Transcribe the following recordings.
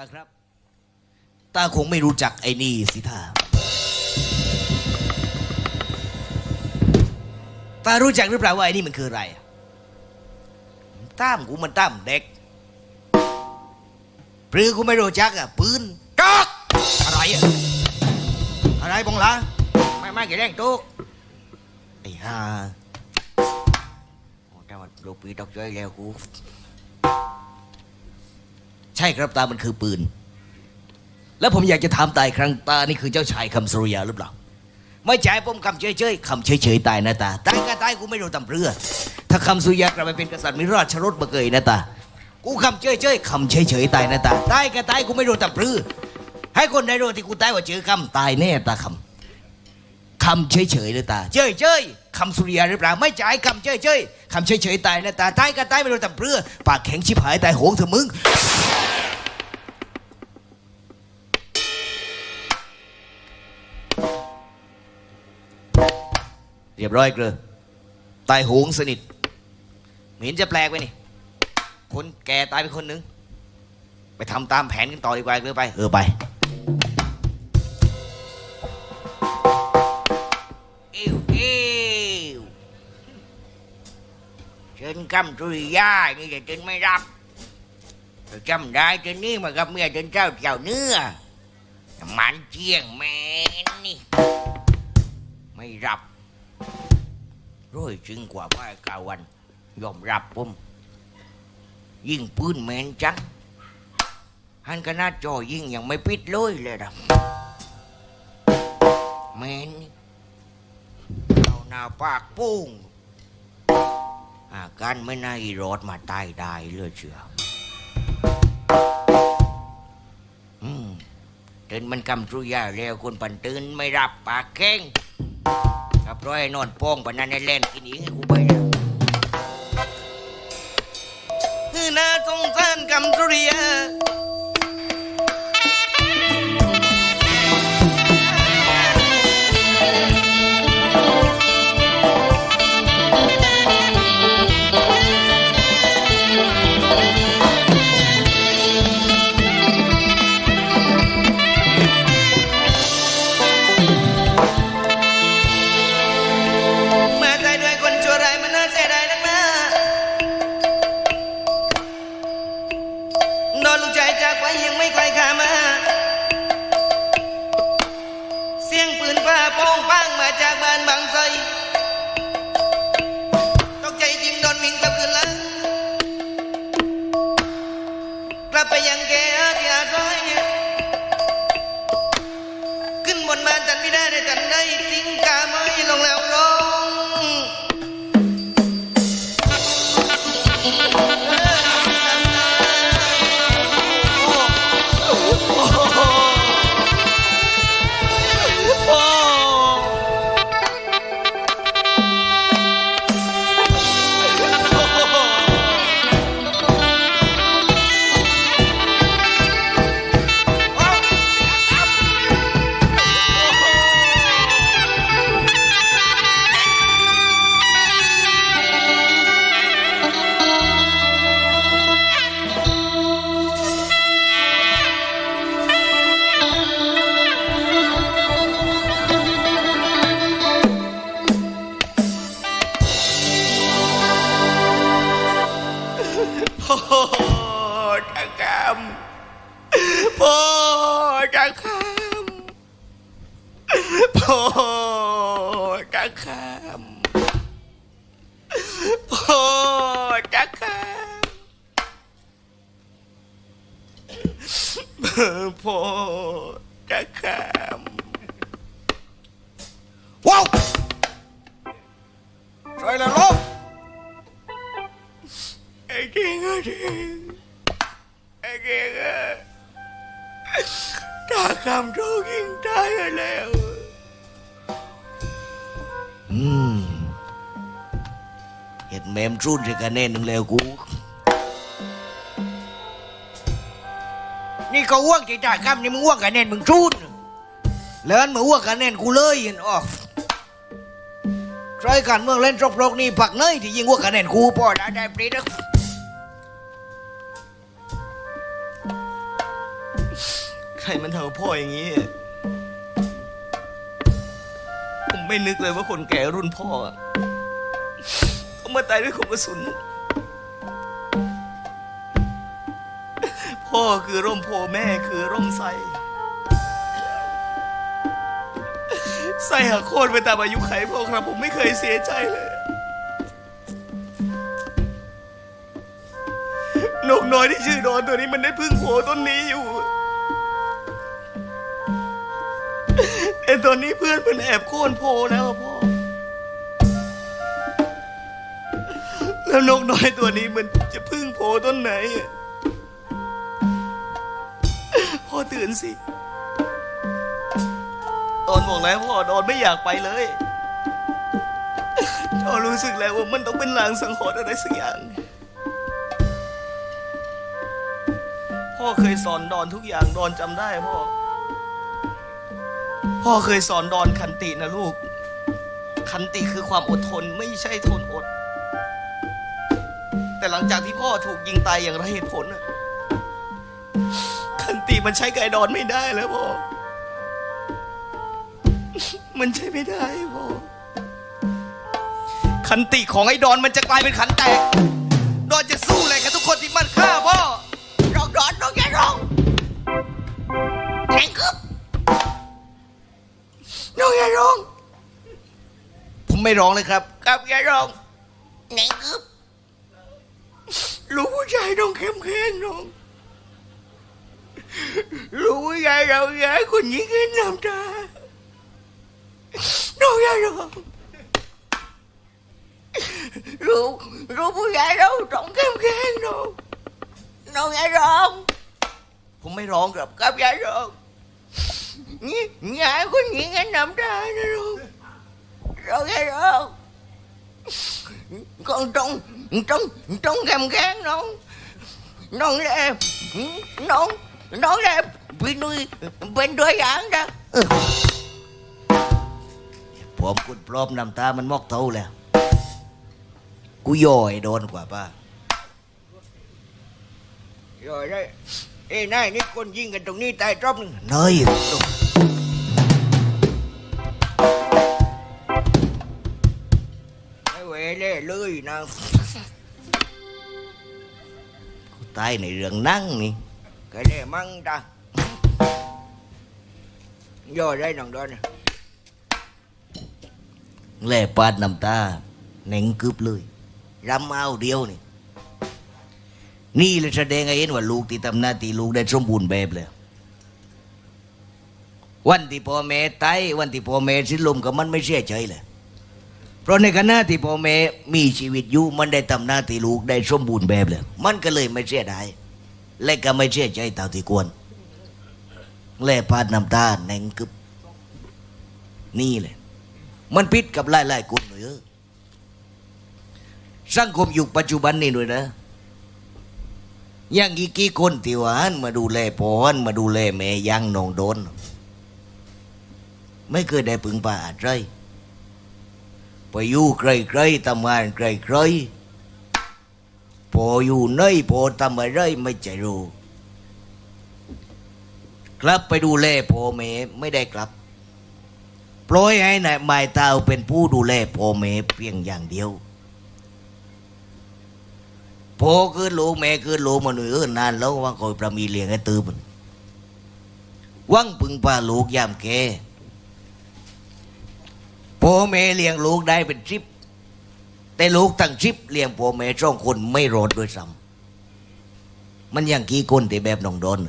าครับ ตาคงไม่รู้จักไอ้นี่สิท่าตารู้จักหรือเปล่าว่าไอ้นี่มันคืออะไรตั้มกูมันตั้มเด็กปรือกูไม่รู้จักอะปืนจอกอะไรอะอะไรบองละไม่ไม่กี่แรงตุกไอ้ห่าโอ้แต่ว่าลูกปีตกใจแล้วกู ใช่ครับตามันคือปืน แล้วผมอยากจะถามตายครั้งตานี่คือเจ้าชายคำสุริยาหรือเปล่า ไม่ใช่ผมคำเฉยๆคำเฉยๆตายนะตาตายก็ตายกูไม่รู้ตำเรือ ถ้าคำสุริยากลับไปเป็นกษัตริย์มีราชรถมาเกยนะตากูคำเฉยๆคำเฉยๆตายนะตาตายก็ตายกูไม่รู้ตำเรือให้คนได้รู้ที่กูตายว่าเจอคำตายแน่ตาคำ คำเฉยๆเลยตา เฉยๆคำสุริยาหรือเปล่าไม่ใช่คำเฉยๆคำเฉยๆตายนะตาตายก็ตายไม่รู้ตำเรือปากแข็งชิบหายตายโหงเถอะมึงเรียบร้อยเกลือตายโหงสนิทไม่เห็นจะแปลกไปนี่คนแก่ตายไปคนหนึ่งไปทำตามแผนกันต่อดีกว่าเกลือไป เออไป เชิญกำสุริยานี่จะจนไม่รับจำได้จนนี่มากับเมียจนเจ้าเจ้าเนื้อมันเจียงแมนนี่ ไม่รับร้อยจึงกว่าว่ากาวันยอมรับผม ยิงปืนแมนจังหันคณะจอยิงยังไม่ปิดเลยเลยนะแมนเอาหน้าปากปุ้ง อาการไม่น่าอีรอดมาตายได้เลยเชียวอืมเดินมันกำสุยาแล้วคนปันตื่นไม่รับปากแข้งกับร้อยนอนโป้งปันนั้นให้เล่นกินอีกให้กูไปแล้วคือน่าสงสารกำสุริยา ไปยังไม่ไกลกัน เก่งอะเก่งไอ้เก่งอะตาคำโตกิงตายกันแล้วอืมเห็ดแมมรุ่นจะกันแน่นึงแล้วกู นี่ก็อ้วกจีจ่าคำนี่มึงอ้วกกันแน่นมึงรุ่นแล้วอันมึงอ้วกกันแน่นกูเลยเห็นออกใช้การเมืองเล่นจบโลกนี่ปักเนยที่ยิงอ้วกกันแน่นกูพอได้ได้ปรีด ใครมันทำกับพ่ออย่างนี้ ผมไม่นึกเลยว่าคนแก่รุ่นพ่ออะต้องมาตายด้วยของกระสุน พ่อคือร่มโพแม่คือร่มไทรไส้หักโค่นไปตามอายุไขพ่อครับ ผมไม่เคยเสียใจเลยนกน้อยที่ชื่อดอนตัวนี้มันได้พึ่งโผต้นนี้อยู่ แต่ตอนนี้เพื่อนมันแอบโค่นโพแล้วอะพ่อ แล้วนกน้อยตัวนี้มันจะพึ่งโผต้นไหนอะพ่อตื่นสิ ตอนบอกแล้วพ่อดอนไม่อยากไปเลยดอนรู้สึกแล้วว่ามันต้องเป็นลางสังหรณ์อะไรสักอย่าง พ่อเคยสอนดอนทุกอย่างดอนจำได้พ่อ พ่อเคยสอนดอนขันตินะลูกขันติคือความอดทนไม่ใช่ทนอด แต่หลังจากที่พ่อถูกยิงตายอย่างไรเหตุผลน่ะขันติมันใช้ไก่ดอนไม่ได้แล้วพ่อ มันใช้ไม่ได้พ่อขันติของไอ้ดอนมันจะกลายเป็นขันแตก ไม่ร้องเลยครับกับอย่าร้องแข่งกึบลูกผู้ชายต้องเข้มแข็งน้องลูกผู้ชายเราอย่าให้คนหญิงเห็นน้ำตาน้องอย่าร้องลูกลูกผู้ชายเราต้องเข้มแข็งน้องน้องอย่าร้องผมไม่ร้องครับกับอย่าร้องนี่อย่าให้คนหญิงเห็นน้ำตานะลูก เราอย่าร้อง con trong trong trong gầm gan non non đẹp non non đẹp bên nuôi bên đuôi ăn đó ผมคุณพร้อมน้ำตามันมอกเท่าแล้ว กูย่อยโดนกว่าป้า rồi đây ê này cái con dinh gần trong ni tay trong này เนย cái quệ lê lươi nào ตายในเรื่องนั่งนี่ cái này măng ta rồi đây thằng đó này แล่ปาดน้ำตาเหน่งกึบเลยรำเอาเดียวนี่ นี่เลยแสดงให้เห็นว่าลูกที่ทำหน้าที่ลูกได้สมบูรณ์แบบเลยวันที่พ่อแม่ตายวันที่พ่อแม่สิ้นลมกับมันไม่เสียใจเลย เพราะในขณะที่พ่อแม่มีชีวิตอยู่มันได้ทำหน้าที่ลูกได้สมบูรณ์แบบเลย มันก็เลยไม่เสียดายและก็ไม่เสียใจเท่าที่ควร แล่ปาดน้ำตาแหน่งกึบนี่เลย มันพิษกับหลายๆคนหน่อยเอสังคมยุคปัจจุบันนี่หน่อยนะยังกี่กี่คนที่ว่านมาดูแลพ่อหันมาดูแลแม่ยังนองโดน ไม่เคยได้พึงป่าอะไร ไปอยู่ไกลๆทำงานไกลๆพออยู่ไหนพอทำอะไรไม่ใจรู้กลับไปดูแลพ่อแม่ไม่ได้กลับ ปล่อยให้นายหมายเตาเป็นผู้ดูแลพ่อแม่เพียงอย่างเดียวพ่อคือลูกแม่คือลูกมันเออนานแล้วว่าคอยประมีเลี้ยงให้ตื้อมันวังพึงพาลูกยามแก่ พ่อแม่เลี้ยงลูกได้เป็นทริป แต่ลูกตั้งทริปเลี้ยงพ่อแม่สองคนไม่รอดด้วยซ้ำมันอย่างกี่คนที่แบบน้องโดน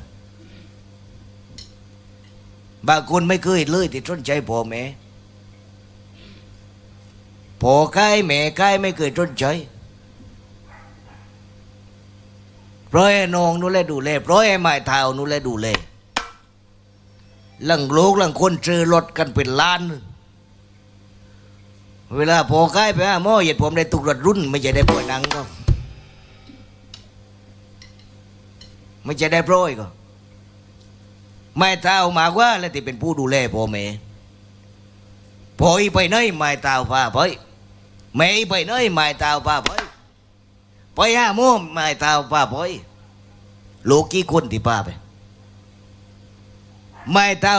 บางคนไม่เคยเลยที่สนใจพ่อแม่พ่อใกล้แม่ใกล้ไม่เคยสนใจเพราะไอ้นองนู่นแหละดูแลเพราะไอ้ไม้เท้านู่นแหละดูแลหลังโลกหลังคนเจอรถกันเป็นล้าน เวลาพ่อใกล้ไปหาหมอเหยียดผมได้ตุกรถรุ่น ไม่ใช่ได้ปวยหนังก็ไม่ใช่ได้โปรยก็ ไม่เท่ามากว่าแล้วที่เป็นผู้ดูแลพ่อแม่พ่ออีไปไหนไม่เท่าป้าไปแม่ไปไหนไม่เท่าป้าไปไปหาหมอไม่เท่าป้าไปลูกกี่คนที่ป้าไปไม่เท่า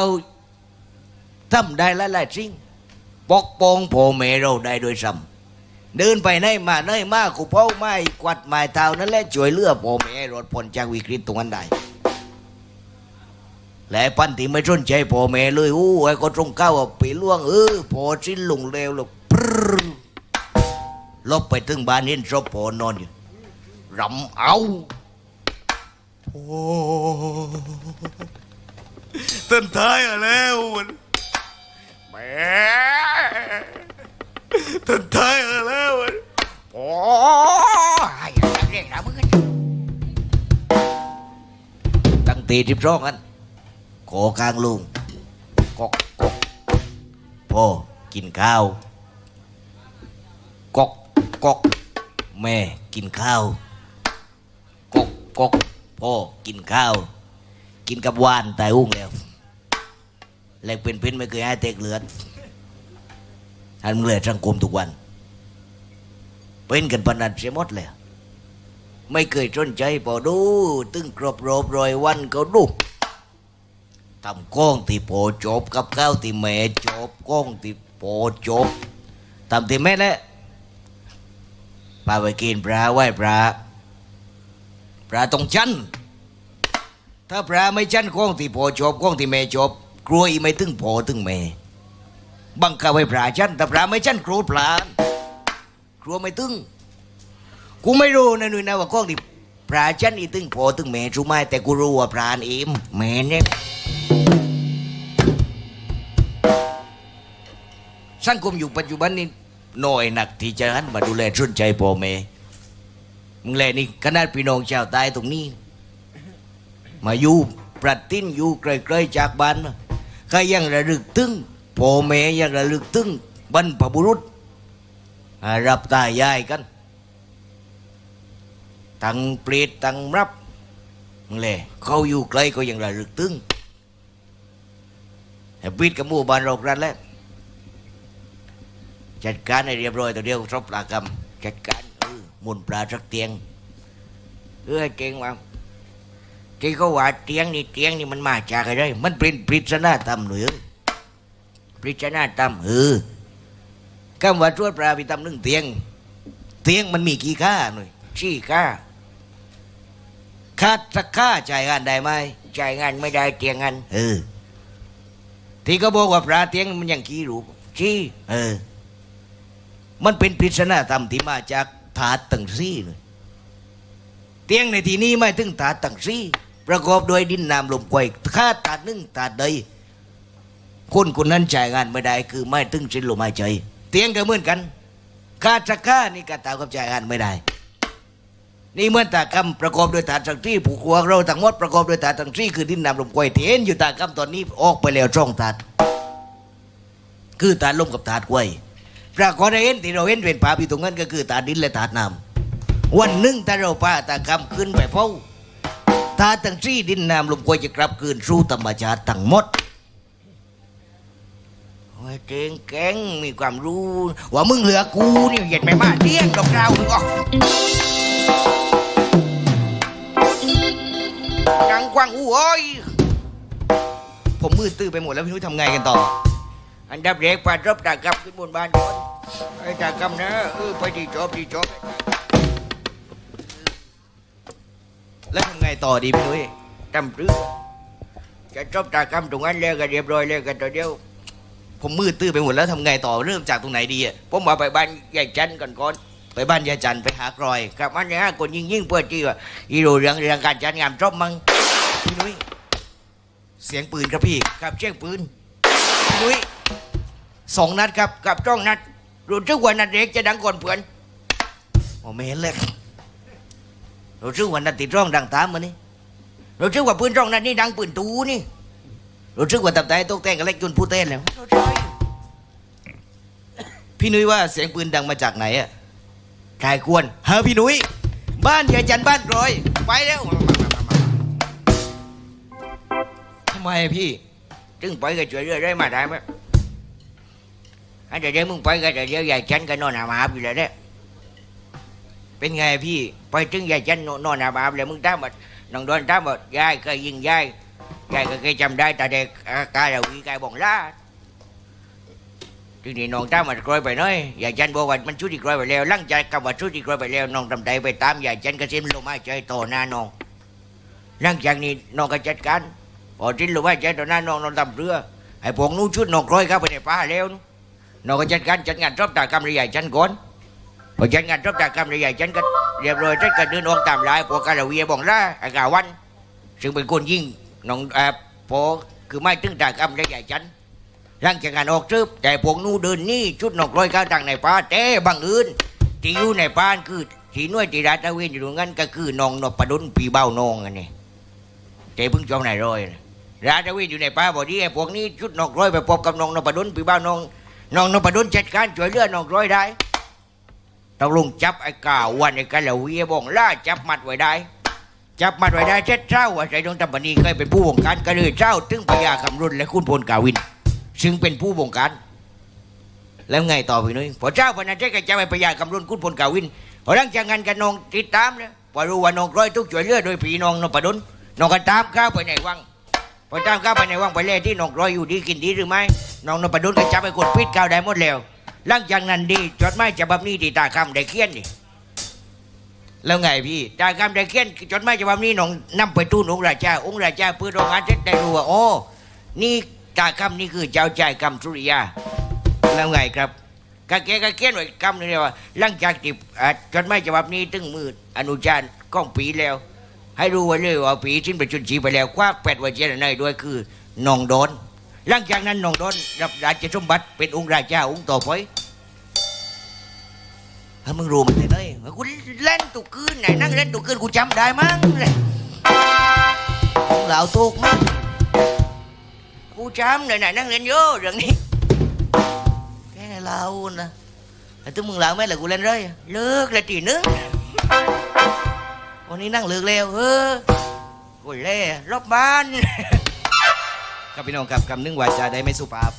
ทำได้หลายๆสิ่ง ปกป้องพ่อแม่เราได้โดยซ้ำเดินไปไหนมาไหนมากูเป้าไม่กวัดไม้เท้านั่นแหละช่วยเหลือพ่อแม่รอดพ้นจากวิกฤตตรงนั้นได้และปันที่ไม่สนใจพ่อแม่เลยโอ้ไอ้ก็ตรงเก้าว่าไปล่วงเออพอสิ้นลงเร็วแล้วปรึ๊ดลบไปถึงบ้านเห็นศพพอนอนอยู่รำเอาโอ้ต้นท้ายอะแล้ว มันแหมต้นท้ายอะแล้วมันโอ้ยเรียกเรามึงกันตั้งตี แม่กินข้าวกกกกพ่อกินข้าวกินกับหวานตายอุ้งแล้วแหลกเป็นเพ้นไม่เคยให้เตกเลือดอันมึงเลยสังคมทุกวัน เป็นกันปานนันเสียหมดเลย ไม่เคยสนใจพอดู ตึงกรบรอบรอยวันเขาดูทำก้องที่โปจบกับข้าวที่แม่จบก้องที่โปจบทำที่แม่แหละพาไปกินปลาไหว้ปลาปลาต้องชั้นถ้าปลาไม่ชั้นก้องที่โปจบก้องที่แม่จบ กลัวอีไม่ตึงโปตึงแม่บังคับให้ปลาชันแต่ปลาไม่ชันกลัวปลานกลัวไม่ตึงกูไม่รู้นะหนุ่ยนะว่าก้องที่พระฉันอีตึงพอตึงแม่ชูไหมแต่กูรู้ว่าพรานเอ็มแม่เนี่ยสังคมอยู่ปัจจุบันนี้หน้อยหนักที่จะหันมาดูแลชนใจพ่อแม่มึงแลนี่ขนาดพี่น้องชาวใต้ตรงนี้ มาอยู่ปรัดติ้นอยู่ไกลๆจากบ้าน ก็ยังระลึกตึงพ่อแม่ยังระลึกตึงบรรพบุรุษรับตายายกันตั้งเปรตตั้งรับเลยเขาอยู่ไกลก็ยังระลึกตึงปิดกับหมู่บ้านเรากันแล้วจัดการให้เรียบร้อยตัวเดียวครบปลากรรมจัดการเออมุนปลาสักเตียงเออเก่งว่ะ ที่เขาว่าเตียงนี่เตียงนี่มันมาจากอะไร มันเป็นปริศนาธรรมหรือปริศนาธรรมเออคำว่าชวดปลาไปทำหนึ่งเตียง เตียงมันมีกี่ค่าหน่อยชี้ค่าค่าสักค่าจ่ายงานได้ไหมจ่ายงานไม่ได้เตียงงานเออที่เขาบอกว่าปลาเตียงมันยังขี้รูปชี้เออ มันเป็นปริศนาธรรมที่มาจากถาดตังซี่เลยเตียงในที่นี้ไม่ถึงถาดตังซี่ ประกอบด้วยดินน้ำลมไฟค่าถาดหนึ่งถาดใดคนคนนั้นจ่ายงานไม่ได้คือไม่ถึงสิ้นลมหายใจเตียงก็เหมือนกันค่าสักค่านี่ก็ตามกับจ่ายงานไม่ได้ นี่เหมื่อนตากรรมประกอบด้วยถาสังซี่ผูกหัวเราทั้งหมดประกอบด้วยถาสังซี่คือดินน้ำลมไฟที่เห็นอยู่ตากรรมตอนนี้ออกไปแล้วช่องถาดคือถาลมกับถาดไฟปรากฏให้เห็นที่เราเห็นเป็นภาพอยู่ตรงนั้นก็คือถาดินและถาดน้ำวันหนึ่งถ้าเราป้าตากรรมขึ้นไปเฝ้า ถาทั้งซี่ดินน้ำลมไฟจะกลับคืนสู่ธรรมชาติทั้งหมดโอ้เก่งเก่งมีความรู้ ว่ามึงเหลือกูนี่เหยียดไม่มาเลี้ยงดอกเรามึงก็ดังกวางอู้โอ้ยผมมืดตื้อไปหมดแล้วพี่นุ้ยทำไงกันต่อ อันดับแรกปาดรบตากรรมขึ้นบนบ้านก่อนไอ้ตากรรมนะเออไปที่จบที่จบ แล้วทำไงต่อดีพี่นุ้ยจำซื้อจะจบตากกรรมตรงนั้นแล้วก็เรียบร้อยแล้วกันตัวเดียว ผมมืดตื้อไปหมดแล้วทำไงต่อเริ่มจากตรงไหนดีอะผมมาไปบ้านยายจันก่อนก่อนไปบ้านยายจันไปหากรอยกลับมาเนี่ยคนยิ่งยิ่งเพื่อที่ว่าอีโรเรื่องเรื่องการจัดงานจบมั้งพี่นุ้ยเสียงปืนครับพี่กับเชียงปืนพี่นุ้ยสองนัดครับกับจ้องนัดรู้สึกว่านัดเด็กจะดังก่อนเพื่อนโอ้ไม่เห็นเลย รู้สึกว่านัดติดร่องดังตามมานี่รู้สึกว่าปืนจ้องนัดนี่ดังปืนตูนี่รู้สึกว่าตับไตตกแต่งกับเล็กจนผู้เต้นแล้วพี่นุ้ยว่าเสียงปืนดังมาจากไหนอะชายควรฮะพี่นุ้ยบ้านยายจันบ้านกรอยไปแล้วทำไมอะพี่จึงไปก็ช่วยเรือได้มาได้ไหมอันเดี๋ยวมึงไปก็เดี๋ยวยายจันก็นอนหามาบอยู่แล้วเนี่ย เป็นไงพี่ ไปถึงยายจันนอนหามาบเลยมึงถามว่าน้องโดนถามว่ายายเคยยิงยายยายก็เคยจำได้แต่เด็กอากาเราวีกายบองลาทีนี้น้องตามมันกลอยไปน้อยยายจันบอกว่ามันชุดอีกกลอยไปแล้วหลังจากกับว่าชุดอีกกลอยไปแล้วน้องทำใจไปตามยายจันก็เส้นลมหายใจต่อหน้าน้องหลังจากนี้น้องก็จัดการพอทิ้นลมหายใจต่อหน้าน้องน้องทำเรือไอ้พวกนู้ชุดน้องกลอยเข้าไปในป่าแล้วน้องก็จัดการจัดงานรอบตากรรมระยายจันก่อน พอจัดงานรอบตากรรมระยายจันก็เรียบร้อยจัดการเดินออกตามลายพวกกาลาเวียบองล่าอ้กาวัน ซึ่งเป็นคนยิ่งน้องเอ่อพอคือไม่ตึงตากรรมระยายจันหลังจากงานออกทริปแต่พวกนู้เดินนี่ชุดนอกร้อยก้าวทางในป่าแต่บางอื่นที่อยู่ในป่านคือที่น่วยที่รัฐเวนอยู่ตรงนั้นก็คือน้องนพดลปีเบ้านองอันนี้แต่เพิ่งจอมนายร้อยรัฐเวนอยู่ในป่าบอดีไอ้พวกนี้ชุดนอกร้อยไปพบกับน้องนพดลปีเบ้านองน้องนพดลจัดการช่วยเหลือนองร้อยได้ ต้องลงจับไอ้กาวันไอ้กาเหลาเวียบองล่าจับมัดไว้ได้ จับมัดไว้ได้เช็ดเช้าว่าใจดวงตำบันีเคยเป็นผู้วงการก็เลยเช้าถึงพญาคำรุนและคุณพลกาวิน ซึ่งเป็นผู้บงการแล้วไงต่อพี่นุ้ยพอเจ้าพนันเจ้ก็จะไปพยากำรุนคุณพลกาวินพอหลังจากงานกันนองติดตามเนี่ยพอรู้ว่านองร้อยทุกช่วยเลือดโดยพี่น้องนพดลนองก็ตามข้าวไปในวังพอตามข้าวไปในวังไปเล่ที่นองร้อยอยู่ดีกินดีหรือไม่นองนพดลก็จับไปกดพิษข้าวได้หมดแล้ว หลังจากนั้นดีจดหมายฉบับนี้ที่ตาคำได้เขียนนี่แล้วไงพี่ตาคำได้เขียนจดหมายฉบับนี้น้องนำไปทูลองค์ราชาองค์ราชาเพื่อรองงาเสร็จได้รู้ว่าโอ้นี่ตาคำนี่คือเจ้าใจคำสุริยาแล้วไงครับกะเกกะเขียนไว้คำนึงเลยว่าหลังจากที่จดหมายฉบับนี้ตึงมืดอนุจารก้องปีแล้ว ให้รู้ไว้เลยว่าปีสิ้นประชุนชีไปแล้วคว้าแปดไว้เจรนายด้วยคือน้องโดน หลังจากนั้นน้องโดนรับราชสมบัติเป็นองค์ราชาองค์ต่อไปถ้ามึงรู้มันได้เลยว่ากูเล่นตุกคืนไหนนั่งเล่นตุกคืนกูจำได้มั้งเลยเหล่าตุกมั้งกูจำไหนไหนนั่งเล่นเยอะเรื่องนี้แค่เรานะแต่ถึงมึงลาไม่ละกูเล่นเลยเลิกเลยตีนึงวันนี้นั่งเลิกแล้วเออกูเล่รอบบ้าน ครับพี่น้องครับคำนึงวาจาได้ไม่สุภาพ